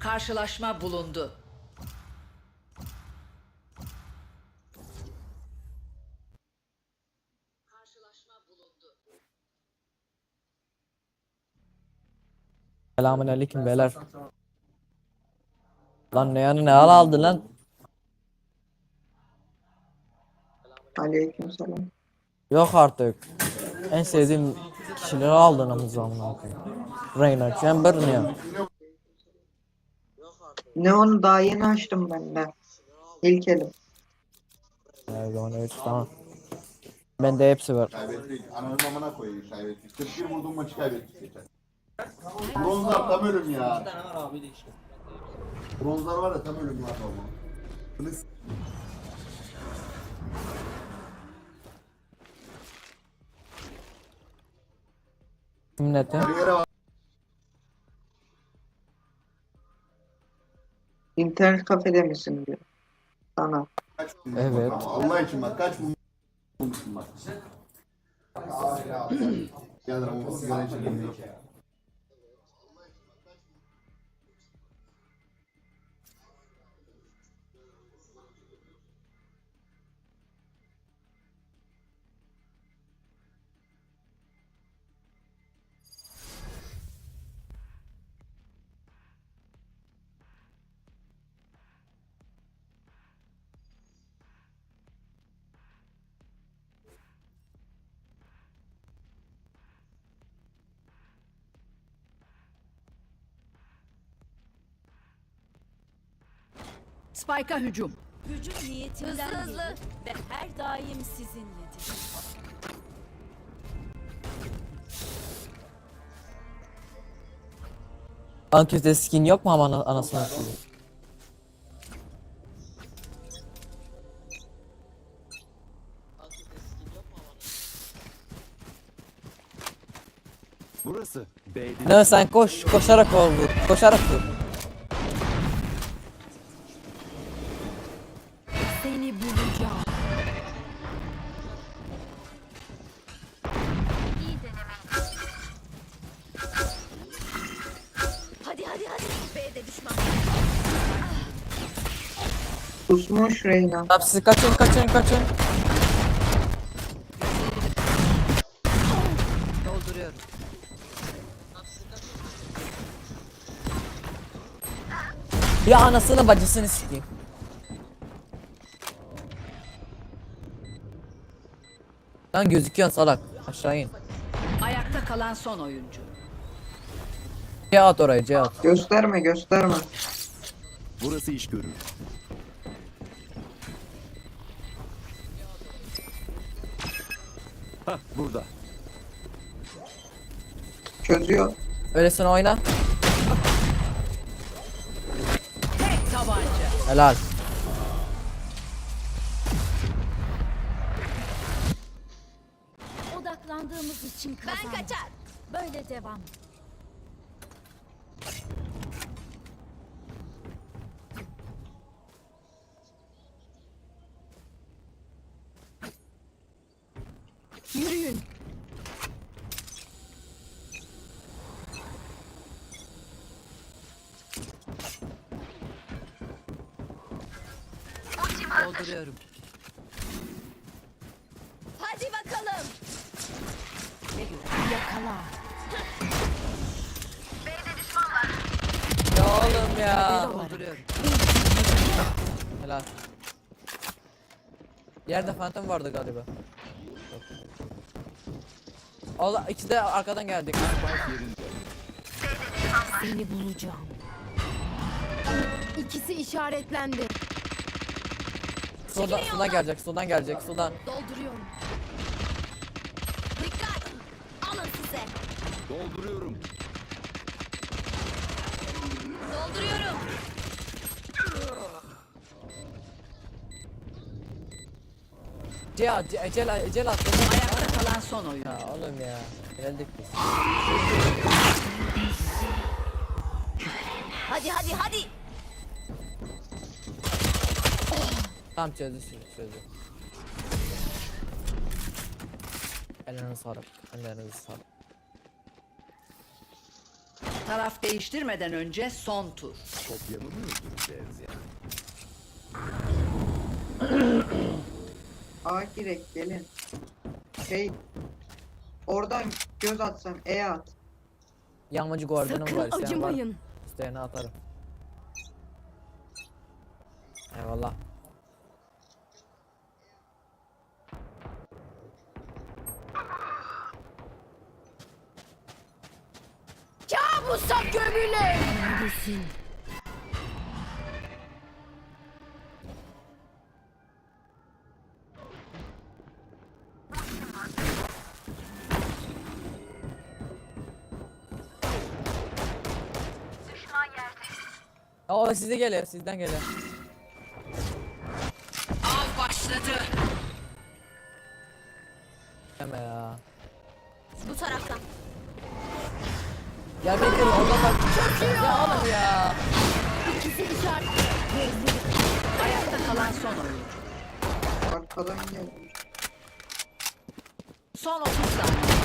Karşılaşma bulundu. Selamun aleyküm beyler. Lan ne yani ne al aldı lan? Aleykümselam. Yok artık. En sevdiğim kişileri aldın amına amına koyayım. Reyna, Chamber ne ya? Ne onu daha yeni açtım ben de. İlk elim. Evet, onu üç tamam. Bende hepsi var. Kaybettik. Ananın amına koyayım kaybettik. 41 vurduğum maçı kaybettik geçen. Bronzlar tam ölüm ya. Bronzlar var ya tam ölüm var ama. Bunu s- Minneti. bir yere bak. İnternet kafede misin diyor. Sana. Kaç Evet. Allah için bak kaç vurmuşsun bak. Gel lan bu sigara içelim. Spike'a hücum. Gücüm niyetimden Hızlı, hızlı. ve her daim sizinledir. Anküste skin yok mu ama ana- anasını satayım? Burası B değil. Ne sen koş, koşarak ol vur, koşarak vur. Hadi hadi. B'de düşman. Kusmuş Reyna. Tamam siz kaçın, kaçın, kaçın. Dolduruyorum. Ya anasını bacısını sikeyim. Lan gözüküyorsun salak. Aşağı in. Ayakta kalan son oyuncu. C at oraya C at. Gösterme gösterme. Burası iş görür. Hah burada. Çözüyor. Öylesine oyna. Tek tabanca. Helal. Odaklandığımız için Ben kazandık. kaçar. Böyle devam. Yürüyün. Dolduruyorum. Hadi bakalım. Yakala. Oğlum ya. Dolduruyorum. Helal. Yerde phantom vardı galiba. Allah ikisi de arkadan geldik. Seni bulacağım. İkisi işaretlendi. Soldan, soldan gelecek, soldan gelecek, soldan. Dolduruyorum. Dikkat. Alın size. Dolduruyorum. Dolduruyorum. C, Ecel, Ecel at. Ayakta kalan son oyuncu. Ya oğlum ya. Geldik biz. Hadi hadi hadi. Tamam çözdü çözdü. çözdü. Ellerine sağlık. Ellerine sağlık. Taraf değiştirmeden önce son tur. Kopyanı mı öldüreceğiz ya? A girek gelin. Şey oradan göz atsam E at. Yağmacı Sakın var. isteyen var. acımayın. İsteyene atarım. Eyvallah. Kabusa gömülün. Neredesin? O size geliyor, sizden geliyor. Av başladı. Deme ya. Bu taraftan. Ya bekle oradan bak. Ya oğlum ya. İkisi işaret. Ayakta kalan son oyuncu. Arkadan gelmiş. Son 30 saniye.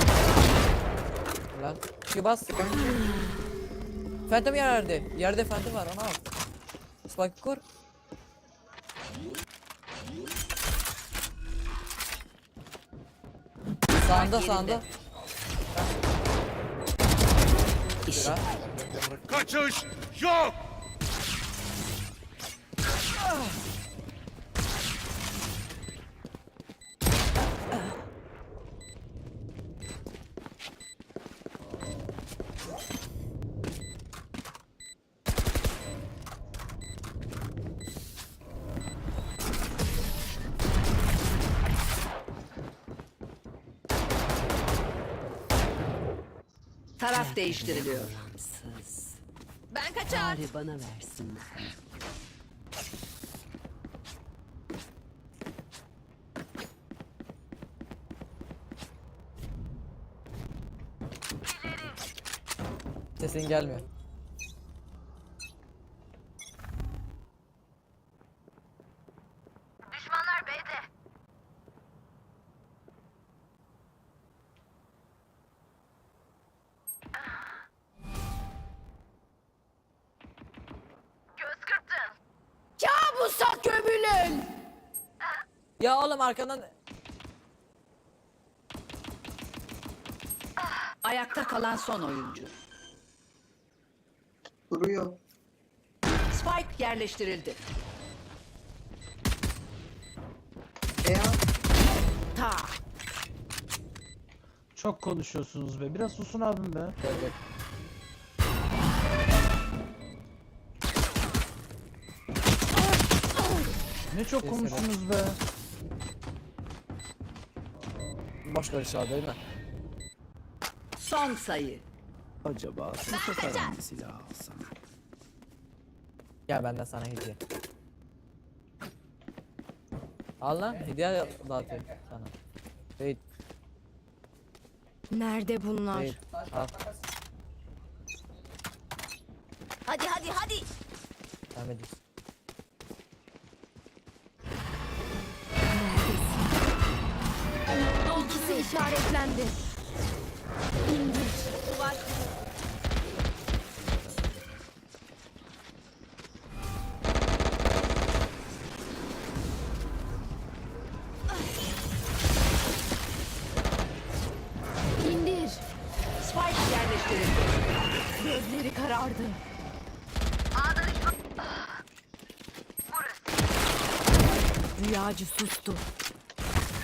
Lan. Şu bas. Phantom yerde. Yerde Phantom var ona al. Spike kur. Sağında sağında. İş. Ya. Kaçış yok. Taraf değiştiriliyor. Ben kaçar. bana versin. Sesin gelmiyor. Kabusa gömülün. Ya oğlum arkandan Ayakta kalan son oyuncu. Duruyor. Spike yerleştirildi. At. Ta. Çok konuşuyorsunuz be. Biraz susun abim be. Gel, Ne çok konuştunuz be. boş ver şu mi? Son sayı. Acaba bu sefer hangi silah alsam? Gel benden sana hediye. Al lan hediye dağıtıyorum sana. Hey, Nerede bunlar? hey, al. Hadi hadi hadi. Devam ediyoruz. İşaretlendi. İndir. Duvar. İndir. Spike yerleştirildi. Gözleri karardı. Rüyacı sustu.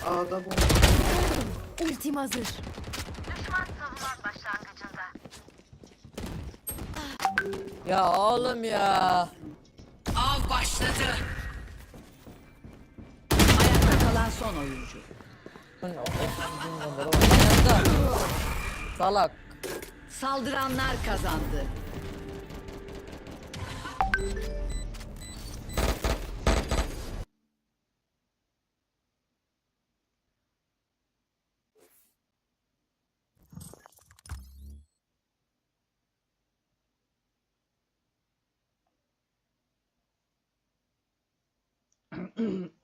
A'da bomba. Ultim hazır. Ya oğlum ya. Av başladı. Ayakta kalan son oyuncu. Salak. Saldıranlar kazandı. mm